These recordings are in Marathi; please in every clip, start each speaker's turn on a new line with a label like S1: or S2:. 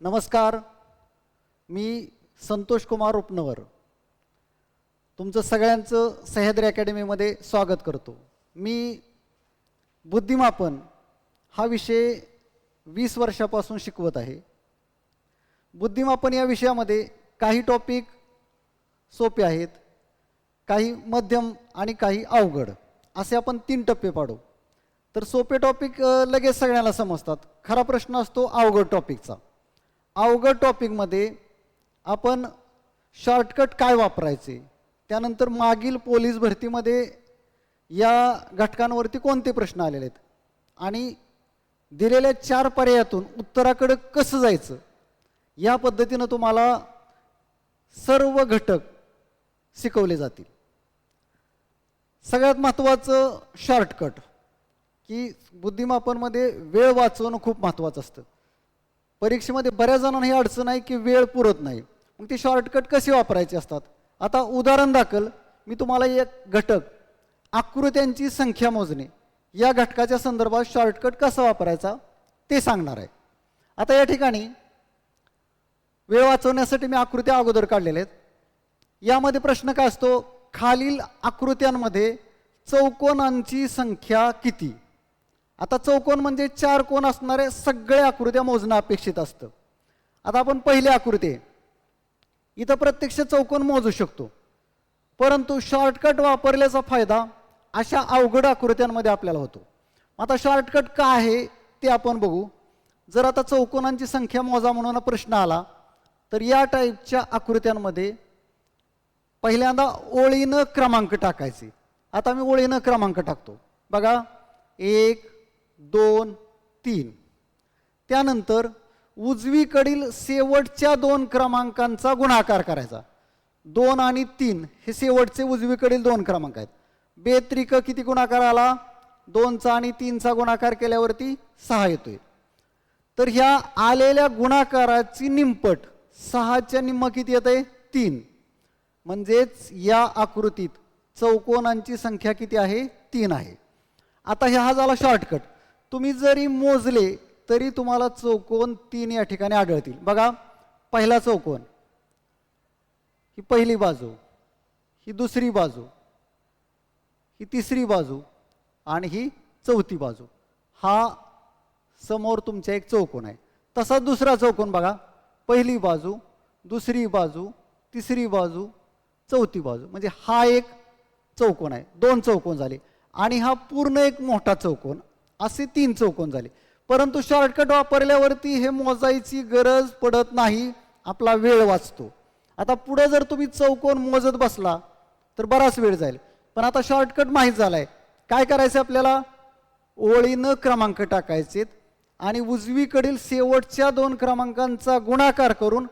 S1: नमस्कार. मी संतोष कुमार उपनवर तुमचं सगळ्यांचं सह्याद्री अकॅडमीमध्ये स्वागत करतो. मी बुद्धिमापन हा विषय वीस वर्षापासून शिकवत आहे. बुद्धिमापन या विषयामध्ये काही टॉपिक सोपे आहेत काही मध्यम आणि काही अवघड. असे आपण तीन टप्पे पाडू. तर सोपे टॉपिक लगेच सगळ्यांना समजतात. खरा प्रश्न असतो अवघड टॉपिकचा अवघड टॉपिकमध्ये आपण शॉर्टकट काय वापरायचे? त्यानंतर मागील पोलीस भरतीमध्ये या घटकांवरती कोणते प्रश्न आलेले आहेत? आणि दिलेल्या चार पर्यायातून उत्तराकडं कसं जायचं? या पद्धतीनं तुम्हाला सर्व घटक शिकवले जातील. सगळ्यात महत्त्वाचं शॉर्टकट की बुद्धिमापनमध्ये वेळ वाचवणं खूप महत्त्वाचं असतं. परीक्षेमध्ये बऱ्याच जणांना ही अडचण आहे की वेळ पुरत नाही. मग ते शॉर्टकट कसे वापरायचे असतात? आता उदाहरण दाखल. मी तुम्हाला एक घटक. आकृत्यांची संख्या मोजणे. या घटकाच्या संदर्भात शॉर्टकट कसा वापरायचा? ते सांगणार आहे. आता या ठिकाणी वेळ वाचवण्यासाठी मी आकृत्या अगोदर काढलेल्या आहेत. यामध्ये प्रश्न काय असतो? खालील आकृत्यांमध्ये चौकोनांची संख्या किती? आता चौकोन म्हणजे चार कोण असणारे सगळे आकृत्या मोजणं अपेक्षित असतं. आता आपण पहिली आकृती. आहे. इथं प्रत्यक्ष चौकोन मोजू शकतो. परंतु शॉर्टकट वापरल्याचा फायदा अशा अवघड आकृत्यांमध्ये आपल्याला होतो. आता शॉर्टकट काय आहे ते आपण बघू. जर आता चौकोनांची संख्या मोजा म्हणून प्रश्न आला तर या टाईपच्या आकृत्यांमध्ये पहिल्यांदा ओळीनं क्रमांक टाकायचे. आता मी ओळीनं क्रमांक टाकतो. बघा एक दोन तीन. त्यानंतर उजवीकडील शेवटच्या दोन क्रमांकांचा गुणाकार करायचा. दोन आणि तीन हे शेवटचे उजवीकडील दोन क्रमांक आहेत. बेत्रिक किती गुणाकार आला? दोनचा आणि तीनचा गुणाकार केल्यावरती सहा येतोय. तर ह्या आलेल्या गुणाकाराची निंपट सहाच्या निम्म किती येते तीन. म्हणजेच या आकृतीत चौकोनांची संख्या किती आहे? तीन आहे. आता ह्या हा झाला शॉर्टकट तुम्ही जरी मोजले तरी तुम्हाला चौकोन तीन या ठिकाणी आढळतील. बघा पहिला चौकोन ही पहिली बाजू ही दुसरी बाजू ही तिसरी बाजू आणि ही चौथी बाजू. हा समोर तुमचा एक चौकोन आहे. तसा दुसरा चौकोन बघा पहिली बाजू दुसरी बाजू तिसरी बाजू चौथी बाजू. म्हणजे हा एक चौकोन आहे. दोन चौकोन झाले. आणि हा पूर्ण एक मोठा चौकोन असे तीन चौकोन झाले. परंतु शॉर्टकट वापरल्यावरती हे मोजायची गरज पडत नाही आपला वेळ वाचतो. आता पुढं जर तुम्ही चौकोन मोजत बसला तर बराच वेळ जाईल. पण आता शॉर्टकट माहीत झालाय. काय करायचं आपल्याला? ओळीनं क्रमांक टाकायचेत आणि उजवीकडील शेवटच्या दोन क्रमांकांचा गुणाकार करून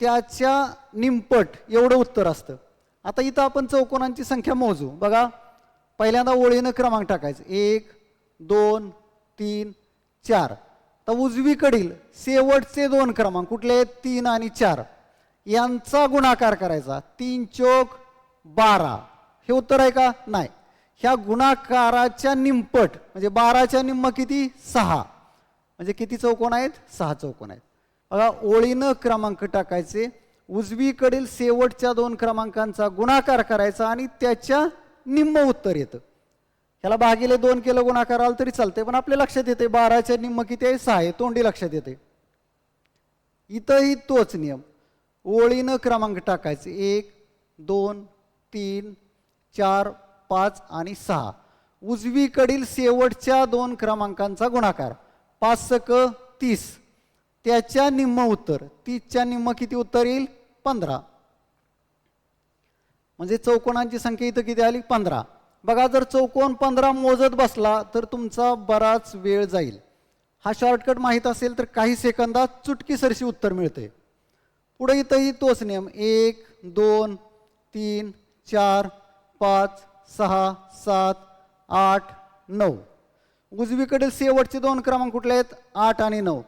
S1: त्याच्या निंपट एवढं उत्तर असतं. आता इथं आपण चौकोनांची संख्या मोजू. बघा पहिल्यांदा ओळीनं क्रमांक टाकायचं. एक दोन तीन चार. तर उजवीकडील शेवटचे दोन क्रमांक कुठले आहेत? तीन आणि चार. यांचा गुणाकार करायचा. तीन चोक बारा. हे उत्तर आहे का? नाही. ह्या गुणाकाराच्या निंपट म्हणजे बाराच्या निम्म किती? सहा. म्हणजे किती चौकोन आहेत? सहा चौकोन आहेत. बघा ओळीनं क्रमांक टाकायचे. उजवीकडील शेवटच्या दोन क्रमांकांचा गुणाकार करायचा आणि त्याच्या निम्म उत्तर येतं. ह्याला भागिले दोन केलं गुणाकार आला तरी चालते पण आपल्या लक्षात येते बाराच्या निम्म किती आहे? सहा आहे. तोंडी लक्षात येते इथंही तोच नियम. ओळीनं क्रमांक टाकायचे. एक दोन तीन चार पाच आणि सहा. उजवीकडील शेवटच्या दोन क्रमांकांचा गुणाकार. पाच सक तीस. त्याच्या निम्म उत्तर. तीसच्या निम्म किती उत्तर येईल? पंधरा. म्हणजे चौकोनांची संख्या इथं किती आली? पंधरा. बघा जर चौकोन पंधरा मोजत बसला तर तुमचा बराच वेळ जाईल. हा शॉर्टकट माहीत असेल तर काही सेकंदात चुटकीसरशी उत्तर मिळते. पुढे इथंही तोच नियम. एक दोन तीन चार पाच सहा सात आठ नऊ. उजवीकडील शेवटचे दोन क्रमांक कुठले आहेत? आठ आणि नऊ.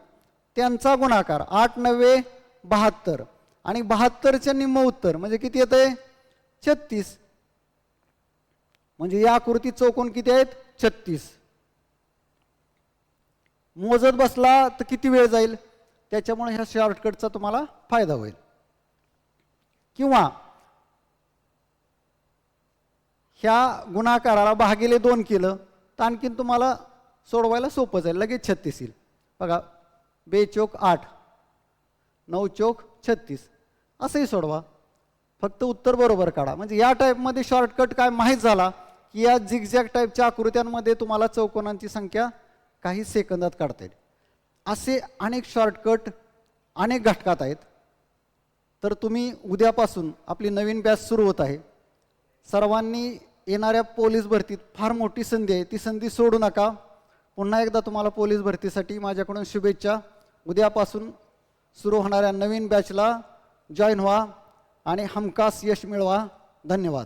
S1: त्यांचा गुणाकार. आठ नव्वे बहात्तर. आणि बहात्तरच्या निम्म उत्तर म्हणजे किती येत आहे छत्तीस. म्हणजे या आकृतीत चौकोन किती आहेत? छत्तीस. मोजत बसला तर किती वेळ जाईल? त्याच्यामुळे ह्या शॉर्टकटचा तुम्हाला फायदा होईल. किंवा ह्या गुणाकाराला भागिले दोन केलं तर आणखीन तुम्हाला सोडवायला सोपं जाईल. लगेच छत्तीस येईल. बघा बे चोक आठ नऊ चोक छत्तीस. असंही सोडवा. फक्त उत्तर बरोबर काढा. म्हणजे या टाईपमध्ये शॉर्टकट काय माहीत झाला की या झिगझॅग टाईपच्या आकृत्यांमध्ये तुम्हाला चौकोनांची संख्या काही सेकंदात काढता येईल. असे अनेक शॉर्टकट अनेक घटकात आहेत. तर तुम्ही उद्यापासून आपली नवीन बॅच सुरू होत आहे. सर्वांनी येणाऱ्या पोलीस भरतीत फार मोठी संधी आहे. ती संधी सोडू नका. पुन्हा एकदा तुम्हाला पोलीस भरतीसाठी माझ्याकडून शुभेच्छा. उद्यापासून सुरू होणाऱ्या नवीन बॅचला जॉईन व्हा आणि हमखास यश मिळवा. धन्यवाद.